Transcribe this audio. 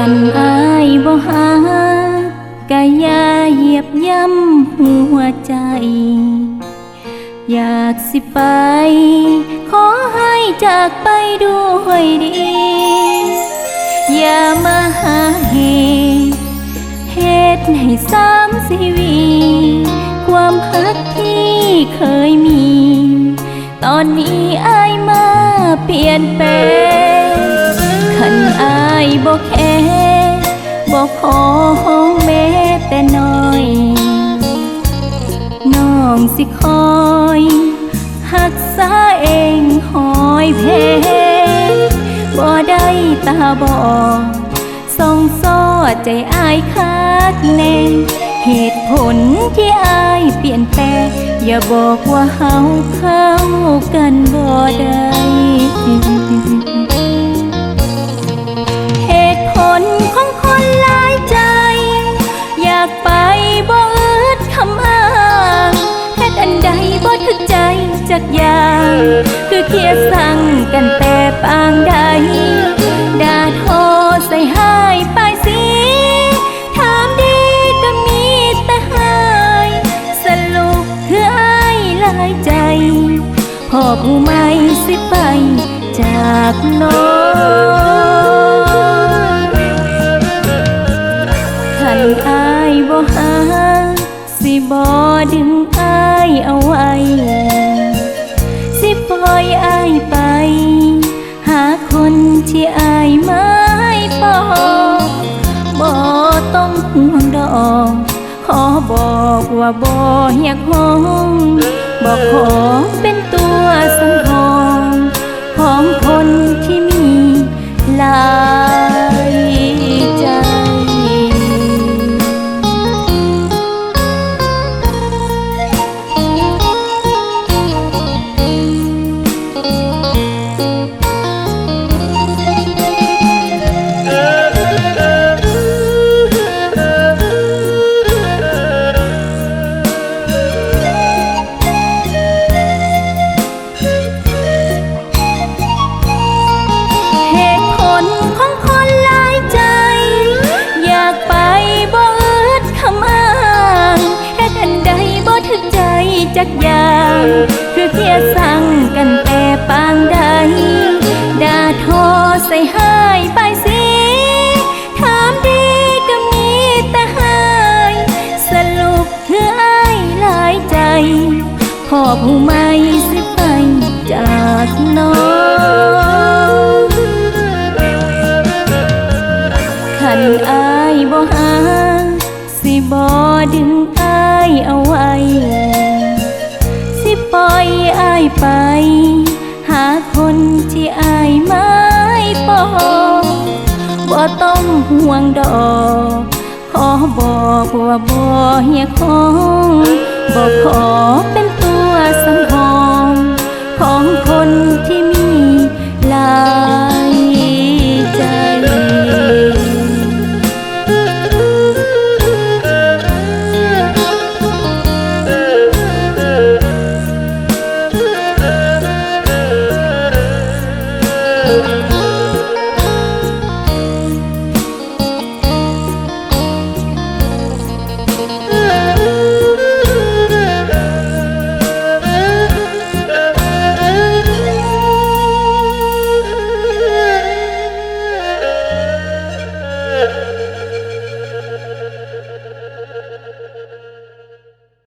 คันอายบ่หากะยาเหยียบย่ำหัวใจ อยากสิไป ขอให้จากไปด้วยดี อย่ามาหาเหตุเหตุให้ซ้ำสิวี ความพักที่เคยมี ตอนนี้อายมาเปลี่ยนแปลงคันอาย บอกแค่บอกขอห้องแม้แต่น้อย น้องสิคอยหักษาเองหอยเพบ่ได้ตาบอดส่องซอใจอายคักแน่เหตุผลที่อายเปลี่ยนแปลงอย่าบอกว่าเฮาเข้ากันบ่ได้ ตุผลของคนหลายใจ อยากไปบ่อึดคำอ้างเฮ็ดอันใดบ่ถึกใจจักอย่าง คือเคียร์สั่งกันแต่ปางใดด่าทอใส่ห้ปายสีถามดีก็มีแต่หายสรุปคืออายหลายใจ พอผู้ไม่สิไปจากน้อง ต้องห่วงดอกขอบอกว่าบ่อยากห้องบอกขอเป็นตัว คือเพียสั่งกันแต่ปางใดด่าทอใส่ให้ปายสีถามดีก็มีแต่หายสรุปคืออายหลายใจพ่อผู้ไม่สิไปจากน้องขันอายบ่หาสิบ่ดึง ไป หาคนที่อายไม่ปองบ่ต้องห่วงดอก ขอบอกว่าบ่อยากห้องบ่ขอเป็น